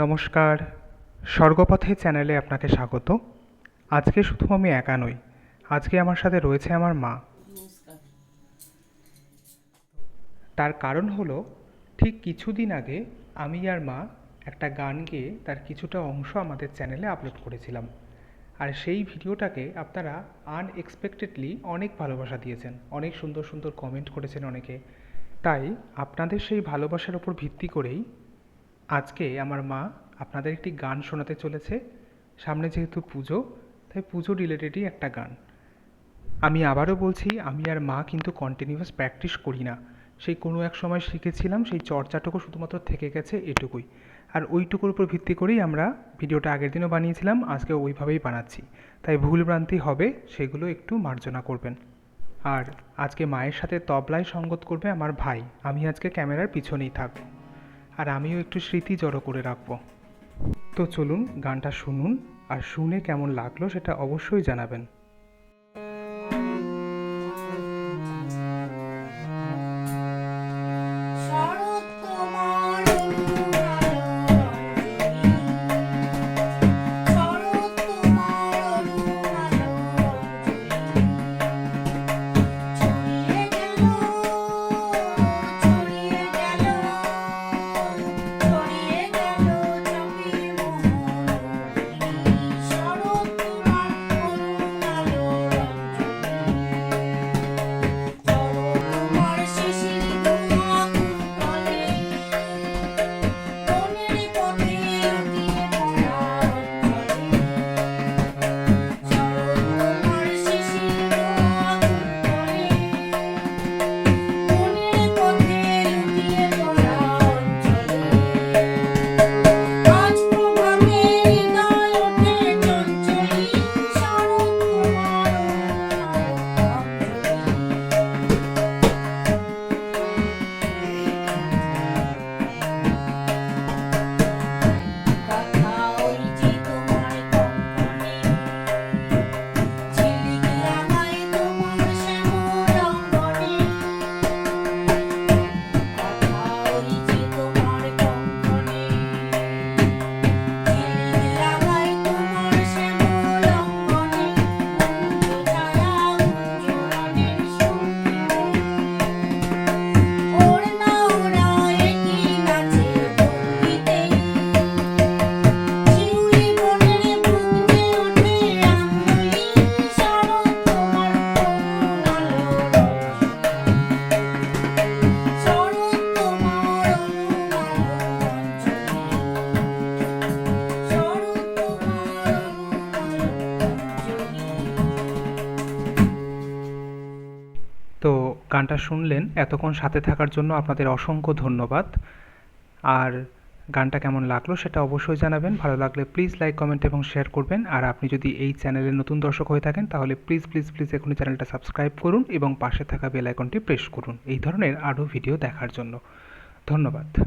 নমস্কার। স্বর্গপথে চ্যানেলে আপনাকে স্বাগত। আজকে শুধু আমি একা নই আজকে আমার সাথে রয়েছে আমার মা। তার কারণ হলো ঠিক কিছুদিন আগে আমি আর মা একটা গান গেয়ে তার কিছুটা অংশ আমাদের চ্যানেলে আপলোড করেছিলাম। আর সেই ভিডিওটাকে আপনারা আনএক্সপেক্টেডলি অনেক ভালোবাসা দিয়েছেন অনেক সুন্দর সুন্দর কমেন্ট করেছেন অনেকে। তাই আপনাদের সেই ভালোবাসার উপর ভিত্তি করেই আজকে আমার মা আপনাদের একটি গান শোনাতে চলেছে। সামনে যেহেতু পুজো, তাই পুজো রিলেটেডই একটা গান। আমি আবারও বলছি, আমি আর মা কিন্তু কন্টিনিউয়াস প্র্যাকটিস করি না। সেই কোনো এক সময় শিখেছিলাম, সেই চর্চাটুকু শুধুমাত্র থেকে গেছে এটুকুই। আর ওইটুকুর উপর ভিত্তি করেই আমরা ভিডিওটা আগের দিনও বানিয়েছিলাম আজকে ওইভাবেই বানাচ্ছি। তাই ভুলভ্রান্তি হবে, সেগুলো একটু মার্জনা করবেন। আর আজকে মায়ের সাথে তবলায় সঙ্গত করবে আমার ভাই। আমি আজকে ক্যামেরার পিছনেই থাকব। আর আমিও একটু স্মৃতি জড়ো করে রাখব। তো চলুন গানটা শুনুন আর শুনে কেমন লাগল সেটা অবশ্যই জানাবেন। গানটা শুনলেন, এতক্ষণ সাথে থাকার জন্য আপনাদের অসংখ্য ধন্যবাদ। আর গানটা কেমন লাগল সেটা অবশ্যই জানাবেন। ভালো লাগলে প্লিজ লাইক কমেন্ট এবং শেয়ার করবেন। আর আপনি যদি এই চ্যানেলের নতুন দর্শক হয়ে থাকেন, তাহলে প্লিজ প্লিজ প্লিজ এখনই চ্যানেলটা সাবস্ক্রাইব করুন এবং পাশে থাকা বেল আইকনটি প্রেস করুন। এই ধরনের আরও ভিডিও দেখার জন্য। ধন্যবাদ।